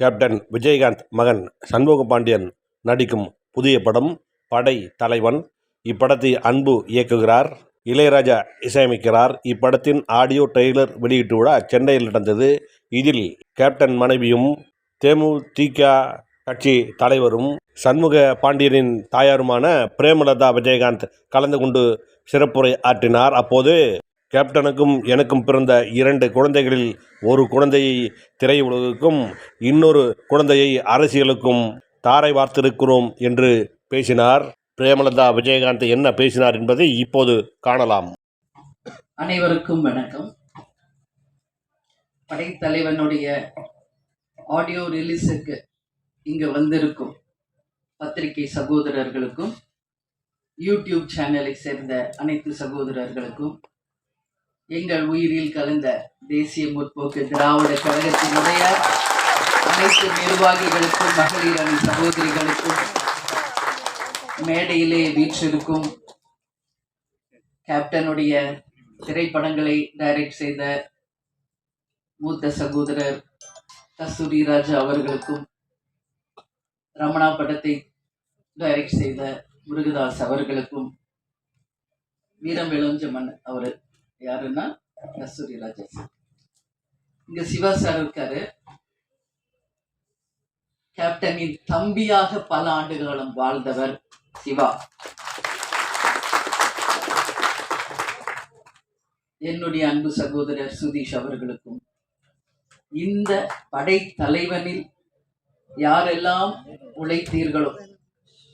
Captain Vijayakanth மகன் சண்முக பாண்டியன் நடிக்கும் புதிய படம் படை தலைவன். இப்படத்தை அன்பு இயக்குகிறார் இளையராஜா இசையமைக்கிறார். இப்படத்தின் ஆடியோ ட்ரெய்லர் வெளியீட்டு விழா சென்னையில் நடந்தது. இதில் கேப்டன் மனைவியும் தேமுதிக கட்சி தலைவரும் சண்முக பாண்டியனின் தாயாருமான பிரேமலதா விஜயகாந்த் கலந்து கொண்டு சிறப்புரை ஆற்றினார். அப்போது கேப்டனுக்கும் எனக்கும் பிறந்த இரண்டு குழந்தைகளில் ஒரு குழந்தையை திரையுலகுக்கும் இன்னொரு குழந்தையை அரசியலுக்கும் தாரை வார்த்திருக்கிறோம் என்று பேசினார். பிரேமலதா விஜயகாந்த் என்ன பேசினார் என்பதை இப்போது காணலாம். அனைவருக்கும் வணக்கம். படைத்தலைவனுடைய ஆடியோ ரிலீஸுக்கு இங்கு வந்திருக்கும் பத்திரிகை சகோதரர்களுக்கும் யூடியூப் சேனலை சேர்ந்த அனைத்து சகோதரர்களுக்கும் எங்கள் உயிரில் கலந்த தேசிய முற்போக்கு திராவிட கழகத்தினுடைய அனைத்து நிர்வாகிகளுக்கும் மகளிர் அணி சகோதரிகளுக்கும் மேடையிலே வீற்றிருக்கும் கேப்டனுடைய திரைப்படங்களை டைரக்ட் செய்த மூத்த சகோதரர் கஸ்தூரி ராஜா அவர்களுக்கும் ரமணா படத்தை டைரக்ட் செய்த முருகதாஸ் அவர்களுக்கும் வீரம் இளஞ்சமன் அவர் யாருன்னா? கஸ்தூரி ராஜா சார் இங்க சிவா சார் இருக்காரு. கேப்டனின் தம்பியாக பல ஆண்டுகளும் வாழ்ந்தவர் சிவா. என்னுடைய அன்பு சகோதரர் சுதீஷ் அவர்களுக்கும் இந்த படைத்தலைவனில் யாரெல்லாம் உழைத்தீர்களோ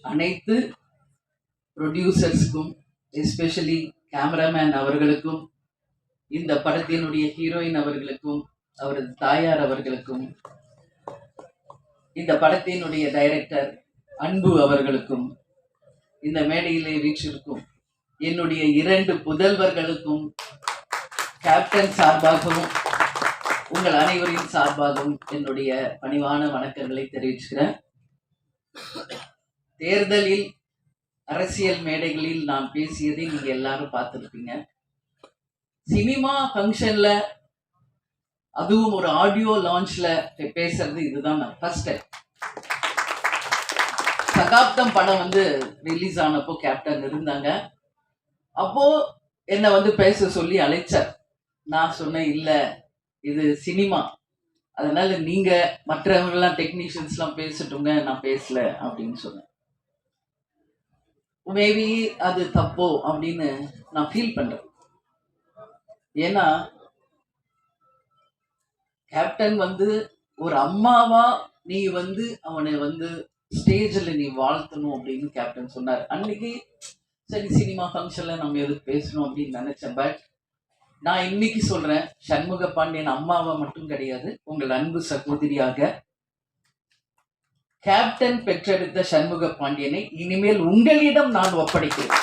அனைத்து ப்ரொடியூசர்ஸ்க்கும் எஸ்பெஷலி கேமராமேன் அவர்களுக்கும் இந்த படத்தினுடைய ஹீரோயின் அவர்களுக்கும் அவரது தாயார் அவர்களுக்கும் இந்த படத்தினுடைய டைரக்டர் அன்பு அவர்களுக்கும் இந்த மேடையிலே வீற்றிருக்கும் என்னுடைய இரண்டு புதல்வர்களுக்கும் கேப்டன் சார்பாகவும் உங்கள் அனைவரின் சார்பாகவும் என்னுடைய பணிவான வணக்கங்களை தெரிவிச்சுக்கிறேன். தேர்தலில் அரசியல் மேடைகளில் நான் பேசியதை நீங்க எல்லாரும் பார்த்துருப்பீங்க. சினிமா ஃபங்க்ஷன்ல அதுவும் ஒரு ஆடியோ லான்ச்ல பேசுறது இதுதான் நான் ஃபர்ஸ்ட் டைம் சகாப்தம் படம் வந்து ரிலீஸ் ஆனப்போ கேப்டன் இருந்தாங்க. அப்போ என்னை வந்து பேச சொல்லி அழைச்சார். நான் சொன்னேன் இல்லை இது சினிமா. அதனால நீங்க மற்றவங்கெல்லாம் டெக்னீஷியன்ஸ்லாம் பேசட்டுங்க நான் பேசல அப்படின்னு சொன்னேன். மேபி அது தப்போ அப்படின்னு நான் ஃபீல் பண்றேன். ஏன்னா கேப்டன் வந்து ஒரு அம்மாவா நீ வந்து அவனை வந்து ஸ்டேஜில் நீ வாழ்த்தணும் அப்படின்னு கேப்டன் சொன்னார். அன்னைக்கு சரி சினிமா ஃபங்க்ஷனில் நம்ம எதுக்கு பேசணும் அப்படின்னு நினைச்சேன். பட் நான் இன்னைக்கு சொல்றேன் சண்முக பாண்டியன் அம்மாவா மட்டும் கிடையாது உங்கள் அன்பு சகோதரியாக கேப்டன் பெற்றெடுத்த சண்முக பாண்டியனை இனிமேல் உங்களிடம் நான் ஒப்படைக்கிறேன்.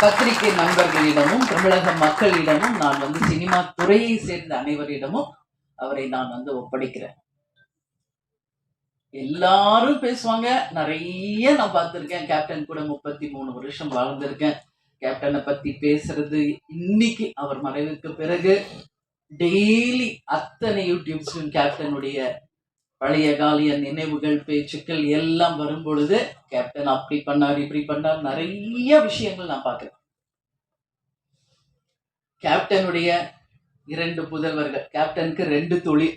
பத்திரிகை நண்பர்களிடமும் தமிழக மக்களிடமும் நான் வந்து சினிமா துறையை சேர்ந்த அனைவரிடமும் அவரை நான் வந்து ஒப்படைக்கிறேன். எல்லாரும் பேசுவாங்க. நிறைய நான் பார்த்துருக்கேன். கேப்டன் கூட முப்பத்தி மூணு வருஷம் வாழ்ந்திருக்கேன். கேப்டனை பத்தி பேசுறது இன்னைக்கு அவர் மறைவுக்கு பிறகு டெய்லி அத்தனை யூடியூப்ஸும் கேப்டனுடைய பழைய காலிய நினைவுகள் பேச்சுக்கள் எல்லாம் வரும் பொழுது கேப்டன் அப்படி பண்ணார் இப்படி பண்ணார் நிறைய விஷயங்கள் நான் பார்க்கிறேன் கேப்டனுடைய இரண்டு புதல்வர்கள் கேப்டனுக்கு ரெண்டு தொழில்.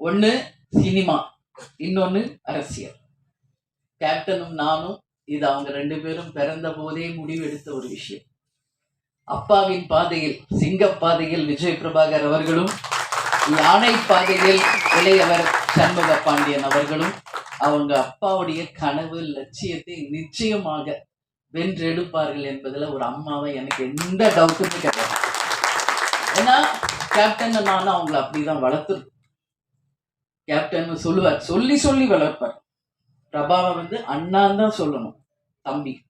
ஒன்று சினிமா இன்னொன்று அரசியல். கேப்டனும் நானும் இது அவங்க ரெண்டு பேரும் பிறந்த போதே முடிவெடுத்த ஒரு விஷயம். அப்பாவின் பாதையில் சிங்க பாதையில் விஜய் பிரபாகர் அவர்களும் யானை பாதையில் இளையவர் சண்முக பாண்டியன் அவர்களும் அவங்க அப்பாவுடைய கனவு லட்சியத்தை நிச்சயமாக வென்றெடுப்பார்கள் என்பதுல ஒரு அம்மாவை எனக்கு எந்த டவுட்டுமே கிடையாது ஏன்னா கேப்டன் நானும் அவங்கள அப்படிதான் வளர்த்துருக்கோம் கேப்டன் சொல்லுவார். சொல்லி சொல்லி வளர்ப்பார். பிரபாவை வந்து அண்ணான் தான் சொல்லணும். தம்பி.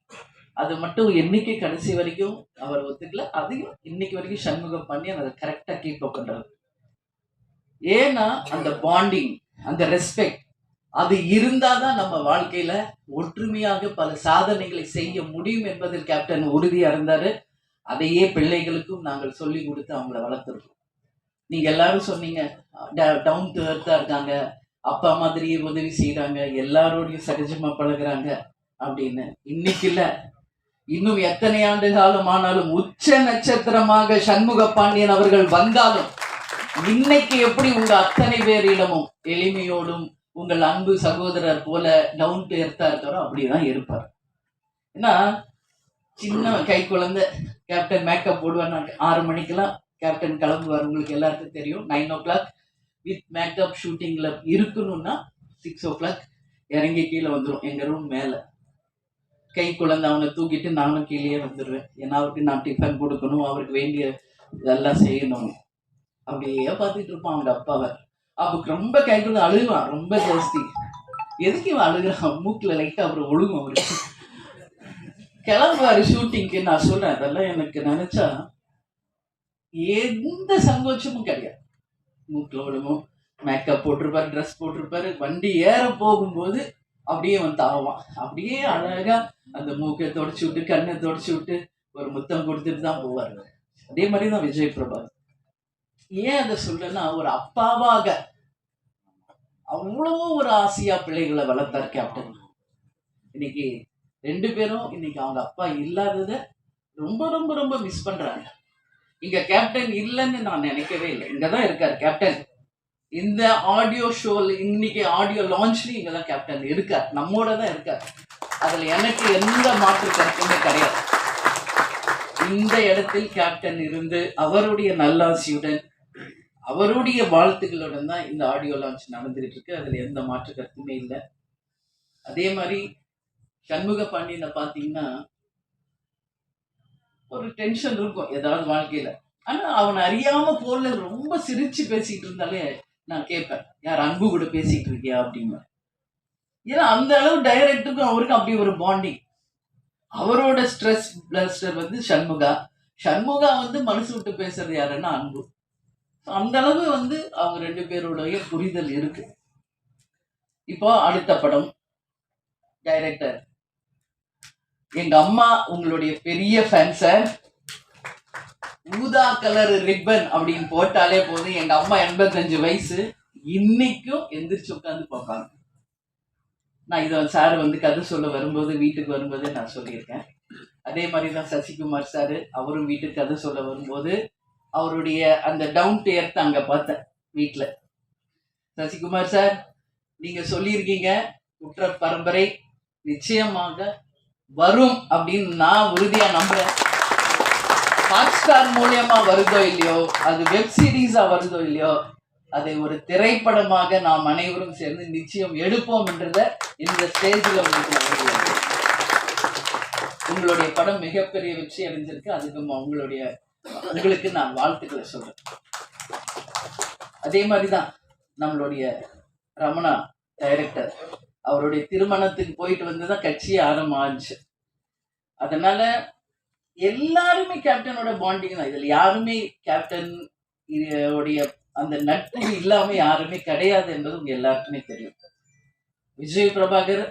அது மட்டும் என்னைக்கு கடைசி வரைக்கும் அவர் ஒத்துக்கல அதையும் இன்னைக்கு வரைக்கும் சண்முகம் பண்ணி அதை கரெக்டாக கீப் அப் பண்றாரு. ஏன்னா அந்த பாண்டிங் அந்த ரெஸ்பெக்ட் அது இருந்தாதான் நம்ம வாழ்க்கையில ஒற்றுமையாக பல சாதனைகளை செய்ய முடியும் என்பதில் கேப்டன் உறுதியா இருந்தாரு. அதையே பிள்ளைகளுக்கும் நாங்கள் சொல்லி கொடுத்து அவங்கள வளர்த்துருக்கோம். நீங்க எல்லாரும் சொன்னீங்க டவுன் டு எர்த்தா இருக்காங்க. அப்பா மாதிரியே உதவி செய்கிறாங்க எல்லாரோடையும் சகஜமா பழகுறாங்க. அப்படின்னு. இன்னைக்கு இல்ல. இன்னும் எத்தனை ஆண்டு காலம் ஆனாலும் உச்ச நட்சத்திரமாக சண்முக பாண்டியன் அவர்கள் வந்தாலும் இன்னைக்கு எப்படி உங்க அத்தனை பேரிடமும் எளிமையோடும் உங்கள் அன்பு சகோதரர் போல டவுன் டு எர்த்தா இருக்காரோ அப்படிதான் இருப்பார். ஏன்னா சின்ன கை குழந்தை கேப்டன் மேக்கப் போடுவார் ஆறு மணிக்கெல்லாம் கேப்டன் கிளம்புவார் உங்களுக்கு எல்லாருக்கும் தெரியும். Nine o'clock with makeup ஷூட்டிங்கில் இருக்கணும்னா சிக்ஸ் ஓ கிளாக் இறங்கி கீழே வந்துடும் எங்கள் ரூம் மேலே. கை குழந்தை அவனை தூக்கிட்டு நானும் கீழே வந்துடுவேன் ஏன்னா அவருக்கு நான் டிஃபன் கொடுக்கணும் அவருக்கு வேண்டிய இதெல்லாம் செய்யணும். அப்படியே பார்த்துட்டு இருப்பான் அவங்க அப்பாவை. அப்போ ரொம்ப கை அழுகுவான் ரொம்ப ஜாஸ்தி எதுக்கு இவன் அழுகிறான் மூக்கில் லைட்டாக அப்புறம் ஒழுகும் அவரு. கிளம்புவாரு ஷூட்டிங்க்கு நான் சொல்றேன் அதெல்லாம் எனக்கு நினைச்சா எந்த சங்கோச்சமும் கிடையாது. மூக்கில் ஒழுங்கும் மேக்கப் போட்டிருப்பாரு ட்ரெஸ் போட்டிருப்பாரு. வண்டி ஏற போகும்போது அப்படியே வந்து தாவான் அப்படியே அழகா அந்த மூக்கை தொடச்சி விட்டு கண்ணை தொடச்சி விட்டு ஒரு முத்தம் கொடுத்துட்டு தான் போவார். அதே மாதிரி தான் விஜய் பிரபாத் ஏன் அதை சொல்றேன்னா ஒரு அப்பாவாக அவ்வளோ ஒரு ஆசையா பிள்ளைகளை வளர்த்தார் கேப்டன் இன்னைக்கு ரெண்டு பேரும் இன்னைக்கு அவங்க அப்பா இல்லாதத ரொம்ப ரொம்ப ரொம்ப மிஸ் பண்றாங்க. இங்க கேப்டன் இல்லைன்னு நான் நினைக்கவே இல்லை. இங்க தான் இருக்காரு கேப்டன் இந்த ஆடியோ ஷோல இன்னைக்கு ஆடியோ லான்ச்லயும் இங்க தான் கேப்டன் இருக்கார். நம்மோட தான் இருக்கார். அதுல எனக்கு எந்த மாற்று கருத்துமே கிடையாது. இந்த இடத்தில் கேப்டன் இருந்து அவருடைய நல்லாசியுடன் அவருடைய வாழ்த்துக்களுடன் தான் இந்த ஆடியோ லான்ச் நடந்துகிட்டு இருக்கு அதுல எந்த மாற்று கருத்துமே இல்லை. அதே மாதிரி சண்முக பாண்டியனை பார்த்தீங்கன்னா ஒரு டென்ஷன் இருக்கும் ஏதாவது வாழ்க்கையில. ஆனா அவன் அறியாம போல ரொம்ப சிரிச்சு பேசிட்டு இருந்தாலே நான் கேட்பேன் யார் அன்பு கூட பேசிட்டு இருக்கியா? அப்படின்னு ஏன்னா அந்த அளவு டைரக்டருக்கும் அவருக்கும் அப்படி ஒரு பாண்டிங் அவரோட ஸ்ட்ரெஸ் பிளஸ்டர் வந்து சண்முகா. சண்முகா வந்து மனசு விட்டு பேசுறது யாருன்னா அன்பு. அந்த அளவு வந்து அவங்க ரெண்டு பேருடைய புரிதல் இருக்கு. இப்போ அடுத்த படம் டைரக்டர் எங்க அம்மா உங்களுடைய பெரிய ஃபேன் சார் ஊதா கலர் ரிப்பன் அப்படின்னு போட்டாலே போதும். எங்க அம்மா எண்பத்தஞ்சு வயசு இன்னைக்கும் எந்திரிச்சு உட்காந்து பார்ப்பாங்க. நான் இதை சார் வந்து கதை சொல்ல வரும்போது வீட்டுக்கு வரும்போது நான் சொல்லியிருக்கேன். அதே மாதிரி தான் சசிகுமார் சார் அவரும் வீட்டுக்கு கதை சொல்ல வரும்போது அவருடைய அந்த டவுன் டு எர்த் அங்கே பார்த்தேன் வீட்டில் சசிகுமார் சார் நீங்க சொல்லியிருக்கீங்க குற்ற பரம்பரை நிச்சயமாக வரும் அப்படின்னு நான் உறுதியா நம்புறேன். ஹாட் ஸ்டார் மூலியமா வருதோ இல்லையோ அது வெப் சீரீஸா வருதோ இல்லையோ அதை ஒரு திரைப்படமாக நாம் அனைவரும் சேர்ந்து நிச்சயம் எடுப்போம் என்றத இந்த ஸ்டேஜில் உங்களுக்கு உங்களுடைய படம் மிகப்பெரிய வெற்றி அடைஞ்சிருக்கு. அதுக்கு உங்களுடைய உங்களுக்கு நான் வாழ்த்துக்களை சொல்றேன். அதே மாதிரி தான் நம்மளுடைய ரமணா டைரக்டர் அவருடைய திருமணத்துக்கு போயிட்டு வந்து தான் கட்சியே ஆரம்பிச்சு அதனால எல்லாருமே கேப்டனோட பாண்டிங் தான். இதுல யாருமே கேப்டன் உடைய அந்த நட்பு இல்லாம யாருமே கிடையாது என்பது உங்க எல்லாருக்குமே தெரியும். விஜய் பிரபாகர்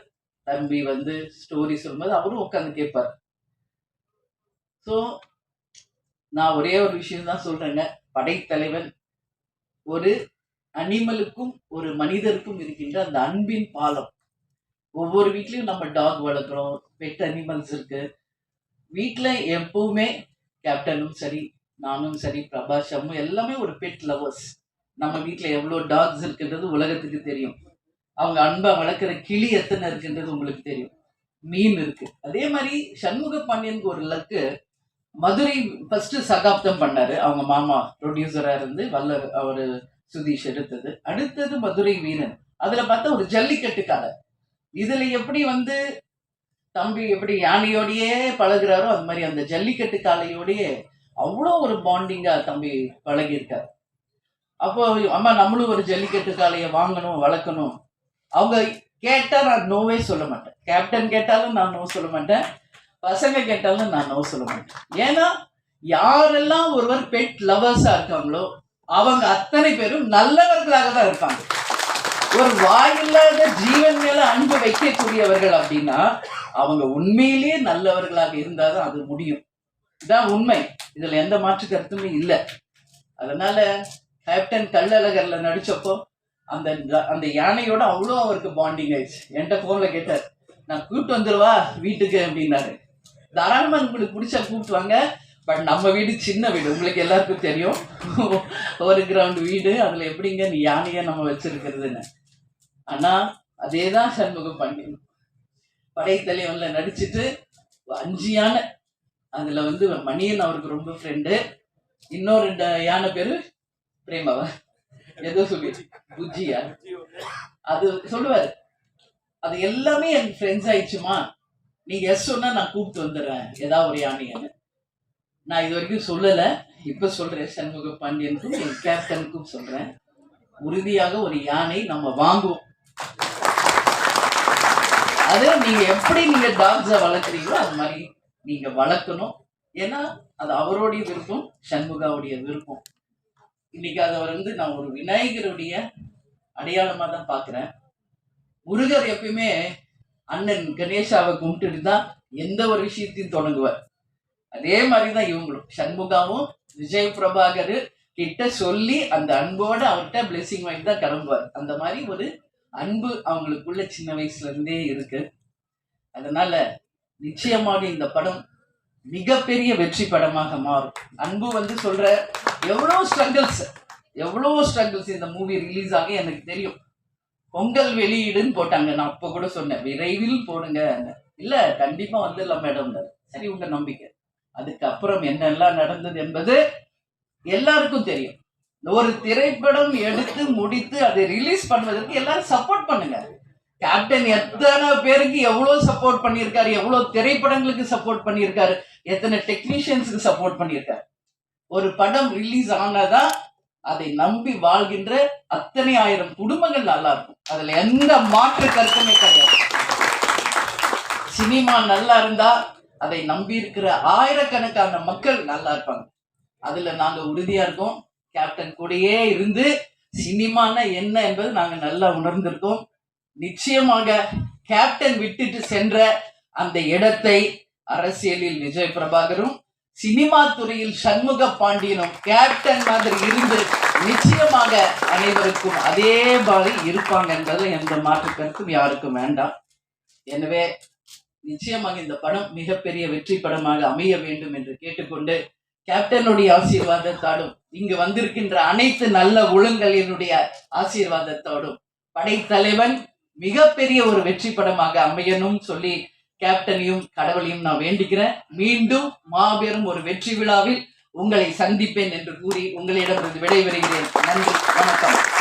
தம்பி வந்து ஸ்டோரி சொல்லும்போது அவரும் உட்காந்து கேட்பார். ஸோ நான் ஒரே ஒரு விஷயம் தான் சொல்றேங்க. படைத்தலைவன் ஒரு அனிமலுக்கும் ஒரு மனிதருக்கும் இருக்கின்ற அந்த அன்பின் பாலம். ஒவ்வொரு வீட்லயும் நம்ம டாக் வளர்க்குறோம் பெட் அனிமல்ஸ் இருக்கு. வீட்டில் எப்பவுமே கேப்டனும் சரி நானும் சரி பிரபாஷமும் எல்லாமே ஒரு பெட் லவர்ஸ் நம்ம வீட்டில் எவ்வளோ டாக்ஸ் இருக்குன்றது உலகத்துக்கு தெரியும். அவங்க அன்பை வளர்க்குற கிளி எத்தனை இருக்குன்றது உங்களுக்கு தெரியும். மீன் இருக்கு. அதே மாதிரி சண்முக பாண்டியனுக்கு ஒரு லக்கு மதுரை ஃபர்ஸ்ட் சகாப்தம் பண்ணாரு. அவங்க மாமா ப்ரொடியூசரா இருந்து வல்லர் அவரு சுதீஷ் எடுத்தது. அடுத்தது மதுரை வீரன். அதுல பார்த்தா ஒரு ஜல்லிக்கட்டு இதுல எப்படி வந்து தம்பி எப்படி யானையோடயே பழகுறாரோ அது மாதிரி அந்த ஜல்லிக்கட்டு காளையோடயே அவ்வளோ ஒரு பாண்டிங்கா தம்பி பழகியிருக்காரு. அப்போ அம்மா நம்மளும் ஒரு ஜல்லிக்கட்டு காளையை வாங்கணும் வளர்க்கணும். அவங்க கேட்டா நான் நோவே சொல்ல மாட்டேன். கேப்டன் கேட்டாலும் நான் நோ சொல்ல மாட்டேன். பசங்க கேட்டாலும் நான் நோ சொல்ல மாட்டேன். ஏன்னா யாரெல்லாம் ஒருவர் பெட் லவர்ஸா இருக்காங்களோ அவங்க அத்தனை பேரும் நல்லவர்களாக தான் இருப்பாங்க. ஒரு வாயில்லாத ஜீவன் மேல அன்பு வைக்கக்கூடியவர்கள் அப்படின்னா அவங்க உண்மையிலேயே நல்லவர்களாக இருந்தாதான் அது முடியும். இதான் உண்மை. இதுல எந்த மாற்று கருத்துமே இல்லை. அதனால கேப்டன் கள்ளழகர்ல நடிச்சப்போ அந்த அந்த யானையோட அவ்வளோ அவருக்கு பாண்டிங் ஆயிடுச்சு. என்கிட்ட ஃபோனில் கேட்டார் நான் கூப்பிட்டு வந்துருவா வீட்டுக்கு அப்படின்னாரு. தாராளமாக உங்களுக்கு பிடிச்சா கூப்பிட்டு வாங்க. பட் நம்ம வீடு சின்ன வீடு. உங்களுக்கு எல்லாருக்கும் தெரியும். ஒரு கிரவுண்ட் வீடு. அதில் எப்படிங்க? நீ யானையை நம்ம வச்சிருக்கிறதுன்னு. ஆனால் அதே தான் சண்முகம் பண்ணிடணும் படைத்தலைவன்ல நடிச்சிட்டு அஞ்சு யானை. அதுல வந்து மணியன் அவருக்கு ரொம்ப ஃப்ரெண்டு இன்னும் ரெண்டு யானை பேரு பிரேமாவா? ஏதோ சொல்லி. புஜ்ஜியா? அது சொல்லுவாரு. அது எல்லாமே எனக்கு ஃப்ரெண்ட்ஸ் ஆயிடுச்சுமா? நீங்க எஸ் சொன்னா நான் கூப்பிட்டு வந்துடுறேன். ஏதாவது ஒரு யானைன்னு நான் இது வரைக்கும் சொல்லல. இப்ப சொல்றேன். சண்முக பாண்டியனுக்கும் என் கேப்டனுக்கும் சொல்றேன். உறுதியாக ஒரு யானை நம்ம வாங்குவோம். அது நீங்க எப்படி நீங்க டாக்ஸை வளர்க்குறீங்களோ அது மாதிரி நீங்க வளர்க்கணும். ஏன்னா அது அவருடைய விருப்பம் சண்முகாவுடைய விருப்பம். இன்னைக்கு அதை வந்து நான் ஒரு விநாயகருடைய அடையாளமா தான் பார்க்குறேன். முருகர் எப்பயுமே அண்ணன் கணேஷாவை கும்பிட்டுட்டு தான் எந்த ஒரு விஷயத்தையும் தொடங்குவார். அதே மாதிரி தான் இவங்களும். சண்முகாவும் விஜய் பிரபாகர் கிட்ட சொல்லி அந்த அன்போட அவர்கிட்ட பிளெஸிங் வாங்கி தான் கிளம்புவார். அந்த மாதிரி ஒரு அன்பு அவங்களுக்குள்ள சின்ன வயசுல இருந்தே இருக்கு. அதனால நிச்சயமாக இந்த படம் மிகப்பெரிய வெற்றி படமாக மாறும். அன்பு வந்து சொல்ற எவ்வளோ ஸ்ட்ரகிள்ஸ் எவ்வளோ ஸ்ட்ரகிள்ஸ் இந்த மூவி ரிலீஸ் ஆக எனக்கு தெரியும். பொங்கல் வெளியீடுன்னு போட்டாங்க. நான் அப்போ கூட சொன்னேன் விரைவில் போடுங்க. இல்ல கண்டிப்பா வந்துடலாம் மேடம் சரி உங்க நம்பிக்கை. அதுக்கப்புறம் என்னெல்லாம் நடந்தது என்பது எல்லாருக்கும் தெரியும். ஒரு திரைப்படம் எடுத்து முடித்து அதை ரிலீஸ் பண்ணுவதற்கு எல்லாரும் சப்போர்ட் பண்ணுங்க. கேப்டன் எத்தனை பேருக்கு எவ்வளவு சப்போர்ட் பண்ணியிருக்காரு எவ்வளவு திரைப்படங்களுக்கு சப்போர்ட் பண்ணியிருக்காரு எத்தனை டெக்னீஷியன்ஸுக்கு சப்போர்ட் பண்ணியிருக்காரு. ஒரு படம் ரிலீஸ் ஆனாதான் அதை நம்பி வாழ்கின்ற அத்தனை ஆயிரம் குடும்பங்கள் நல்லா இருக்கும். அதுல எந்த மாற்று கருத்துமே கிடையாது. சினிமா நல்லா இருந்தா அதை நம்பி இருக்கிற ஆயிரக்கணக்கான மக்கள் நல்லா இருப்பாங்க. அதுல நாங்க உறுதியா இருக்கோம். கேப்டன் கூடயே இருந்து சினிமானா என்ன என்பது நாங்க நல்லா உணர்ந்திருக்கோம். நிச்சயமாக கேப்டன் விட்டுட்டு சென்ற அந்த இடத்தை அரசியலில் விஜய் பிரபாகரும் சினிமா துறையில் சண்முக பாண்டியனும் கேப்டன் மாதிரி இருந்து நிச்சயமாக அனைவருக்கும் அதே மாதிரி இருப்பாங்க என்பதில் எந்த மாற்று கருத்தும் யாருக்கும் வேண்டாம். எனவே நிச்சயமாக இந்த படம் மிகப்பெரிய வெற்றி படமாக அமைய வேண்டும் என்று கேட்டுக்கொண்டு கேப்டனுடைய ஆசீர்வாதத்தாலும் இங்கு வந்திருக்கின்ற அனைத்து நல்ல ஒழுங்கலினுடைய ஆசீர்வாதத்தோடும் படைத்தலைவன் மிகப்பெரிய ஒரு வெற்றி படமாக அமையணும் சொல்லி கேப்டனையும் கடவுளையும் நான் வேண்டிக்கிறேன் மீண்டும் மாபெரும் ஒரு வெற்றி விழாவில் உங்களை சந்திப்பேன் என்று கூறி உங்களிடமிருந்து விடைபெறுகிறேன். நன்றி வணக்கம்.